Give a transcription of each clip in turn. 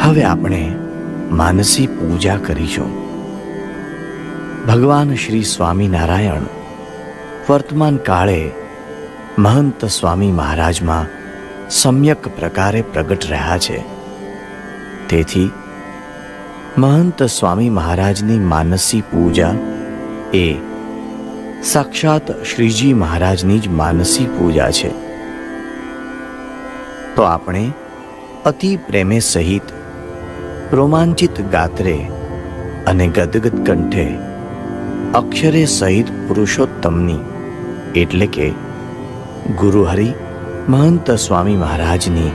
હવે આપણે માનસી પૂજા કરીશું. ભગવાન શ્રી સ્વામિનારાયણ વર્તમાન કાળે મહંત સ્વામી મહારાજમાં સમ્યક પ્રકારે પ્રગટ રહ્યા છે. તેથી મહંત સ્વામી મહારાજની માનસી પૂજા એ સાક્ષાત શ્રીજી મહારાજની જ માનસી પૂજા છે. તો આપણે અતિ પ્રેમે સહિત રોમાંચિત ગાત્રે અને ગદગદ કંઠે અક્ષરે સહિત પુરુષોત્તમની, એટલે કે ગુરુહરિ મહંત સ્વામી મહારાજની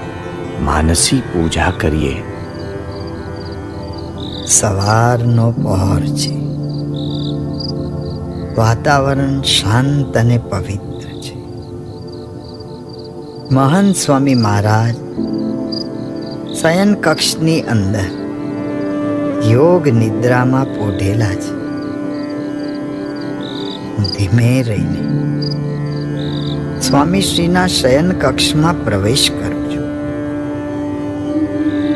માનસી પૂજા કરીએ. સવારનો પહોર છે. વાતાવરણ શાંત અને પવિત્ર છે. મહાન સ્વામી મહારાજ શયન કક્ષની અંદર યોગ નિદ્રામાં પોઢેલા છે. ધીમે રહીને સ્વામીશ્રીના શયન કક્ષમાં પ્રવેશ કરું છું.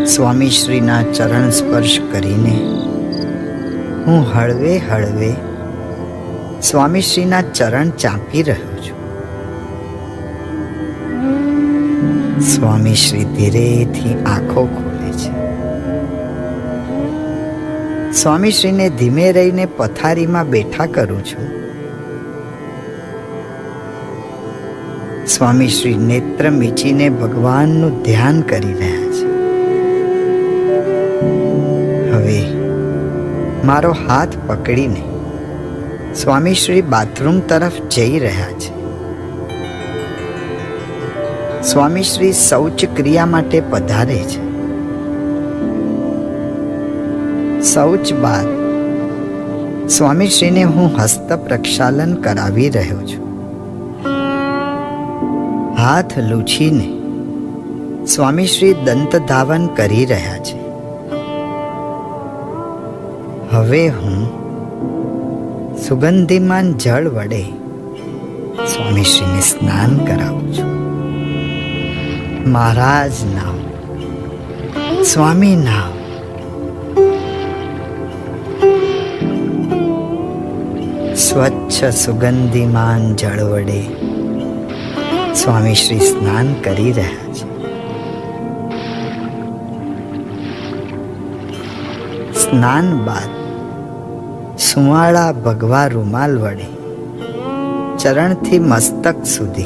સ્વામીશ્રીના ચરણ સ્પર્શ કરીને હું હળવે હળવે સ્વામીશ્રીના ચરણ ચાંપી રહ્યો છું. સ્વામીશ્રી ધીરેથી આંખો સ્વામીશ્રીને ધીમે રહીને પથારીમાં બેઠા કરું છું. સ્વામીશ્રી નેત્ર મીચીને ભગવાનનું ધ્યાન કરી રહ્યા છે. હવે મારો હાથ પકડીને સ્વામીશ્રી બાથરૂમ તરફ જઈ રહ્યા છે. સ્વામીશ્રી શૌચ ક્રિયા માટે પધારે છે. શૌચ બાદ. સ્વામીશ્રીને હું હસ્ત પ્રક્ષાલન કરાવી રહ્યો છું. હાથ લૂછીને સ્વામીશ્રી દંત ધાવન કરી રહ્યા છે. હવે હું સુગંધિમાન જળ વડે સ્વામીશ્રીને સ્નાન કરાવું છું. મહારાજ નામ, સ્વામી નામ. સ્વચ્છ સુગંધિમાન જળ વડે. સ્વામી શ્રી સ્નાન કરી રહ્યા છે. સ્નાન બાદ સુવાળા ભગવા રૂમાલ વડે ચરણથી મસ્તક સુધી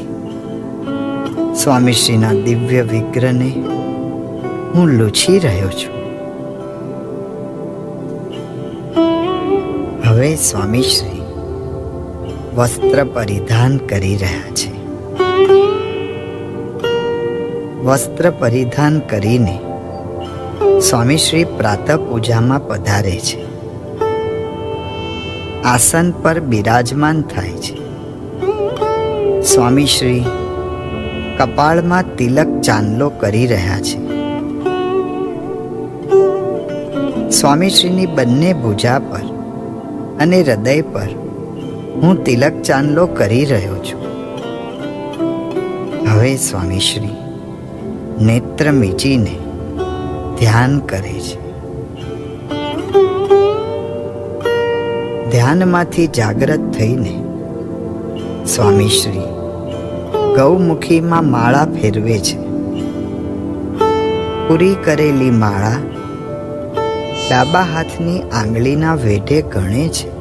સ્વામીશ્રીના દિવ્ય વિગ્રહને હું લૂછી રહ્યો છું. હવે સ્વામીશ્રી વસ્ત્ર પરિધાન કરી રહ્યા છે. વસ્ત્ર પરિધાન કરીને સ્વામીશ્રી પ્રાતઃ પૂજામાં પધારે છે. આસન પર બિરાજમાન થાય છે. સ્વામીશ્રી કપાળમાં તિલક ચાંદલો કરી રહ્યા છે. સ્વામીશ્રીની બંને ભુજા પર અને હૃદય પર હું તિલક ચાંદલો કરી રહ્યો છું. હવે સ્વામીશ્રી નેત્ર મીચીને ધ્યાન કરે છે. ધ્યાનમાંથી જાગૃત થઈને સ્વામીશ્રી ગૌમુખીમાં માળા ફેરવે છે. પૂરી કરેલી માળા ડાબા હાથની આંગળીના વેઢે ગણે છે.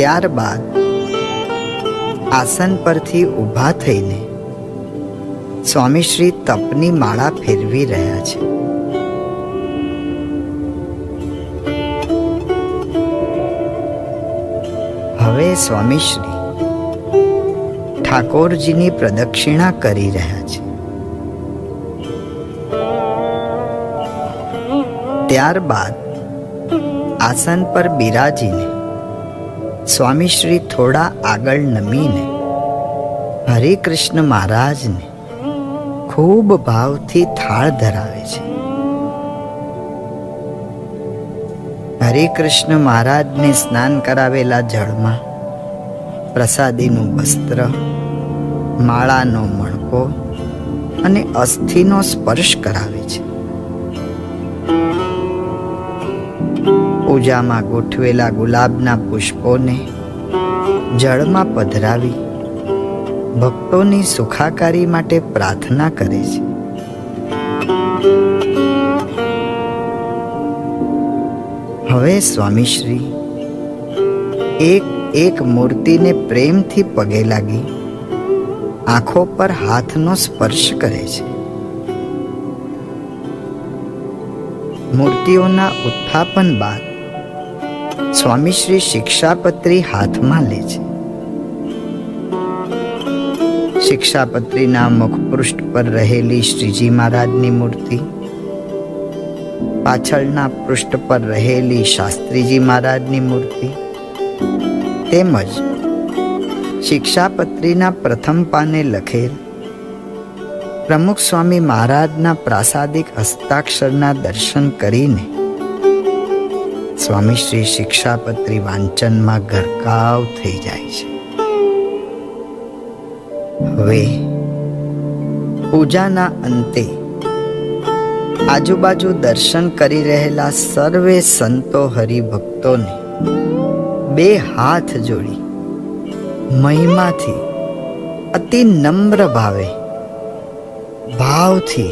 ત્યારબાદ આસન પરથી ઊભા થઈને સ્વામીશ્રી તપની માળા ફેરવી રહ્યા છે. હવે સ્વામીશ્રી ઠાકોરજીની પ્રદક્ષિણા કરી રહ્યા છે. ત્યારબાદ આસન પર બિરાજીને સ્વામીશ્રી થોડા આગળ નમીને, હરે કૃષ્ણ મહારાજને ખૂબ ભાવથી થાળ ધરાવે છે. હરે કૃષ્ણ મહારાજને સ્નાન કરાવેલા જળમાં પ્રસાદીનું વસ્ત્ર, માળાનો મણકો અને અસ્થિનો સ્પર્શ કરાવે છે. પૂજામાં ગોઠવેલા ગુલાબના પુષ્પોને જળમાં પધરાવી ભક્તોની સુખાકારી માટે પ્રાર્થના કરે છે. હવે સ્વામીશ્રી, એક એક મૂર્તિને પ્રેમથી પગે લાગી આંખો પર હાથનો સ્પર્શ કરે છે. મૂર્તિઓના ઉત્થાપન બાદ સ્વામીશ્રી શિક્ષાપત્રી હાથમાં લે છે. શિક્ષાપત્રીના મુખપૃષ્ઠ પર રહેલી શ્રીજી મહારાજની મૂર્તિ. પાછળના પૃષ્ઠ પર રહેલી શાસ્ત્રીજી મહારાજની મૂર્તિ. તેમજ શિક્ષાપત્રીના પ્રથમ પાને લખેલ પ્રમુખ સ્વામી મહારાજના પ્રાસાદિક હસ્તાક્ષરના દર્શન કરીને સ્વામી શ્રી શિક્ષાપત્રી વાંચનમાં ગરકાવ થઈ જાય છે. હવે પૂજાના અંતે આજુબાજુ દર્શન કરી રહેલા સર્વે સંતો હરિભક્તોને બે હાથ જોડી મહિમાથી અતિ નમ્ર ભાવે ભાવથી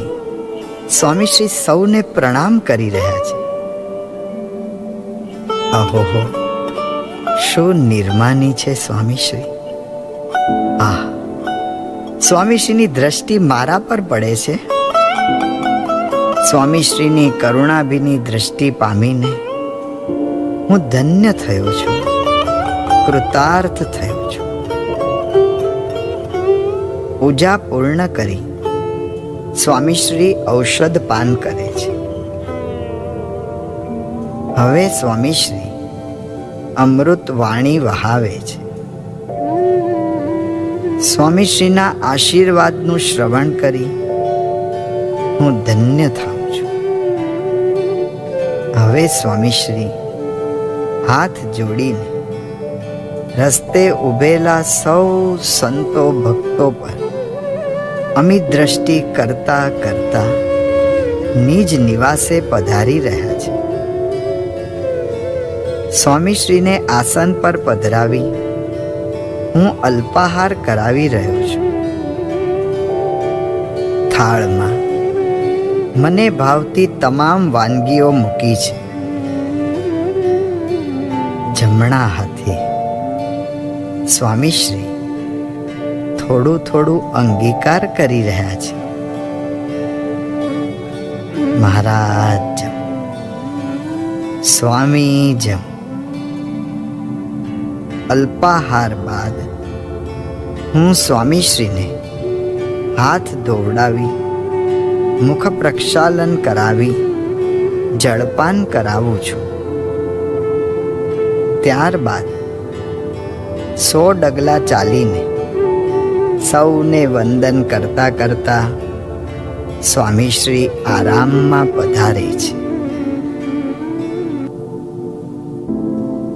સ્વામીશ્રી સૌને પ્રણામ કરી રહ્યા છે. અહોહો શું નિર્માની છે સ્વામીશ્રી? આ સ્વામીશ્રીની દ્રષ્ટિ મારા પર પડે છે? સ્વામીશ્રીની કરુણાભીની દ્રષ્ટિ પામીને હું ધન્ય થયો છું. કૃતાર્થ થયો છું. પૂજા પૂર્ણ કરી સ્વામીશ્રી ઔષધ પાન કરે છે. હવે સ્વામીશ્રી અમૃત વાણી વહાવે છે. સ્વામીશ્રીના આશીર્વાદનું શ્રવણ કરી હું ધન્ય થાઉં છું. હવે સ્વામીશ્રી હાથ જોડીને રસ્તે ઊભેલા સૌ સંતો ભક્તો પર અમિત દ્રષ્ટિ કરતા કરતા નિજ નિવાસે પધારી રહ્યા છે. સ્વામીશ્રીને આસન પર પધરાવી હું અલ્પાહાર કરાવી રહ્યો છું. થાળમાં મને ભાવતી તમામ વાનગીઓ મૂકી છે. જમણા હાથે સ્વામીશ્રી થોડું થોડું અંગીકાર કરી રહ્યા છે. મહારાજ જમ, સ્વામી જમ. અલ્પાહાર બાદ હું સ્વામીશ્રીને હાથ દોવડાવી મુખ પ્રક્ષાલન કરાવી, જળપાન કરાવું છું. ત્યારબાદ સો ડગલા ચાલીને સૌને વંદન કરતા કરતા સ્વામીશ્રી આરામમાં પધારે છે.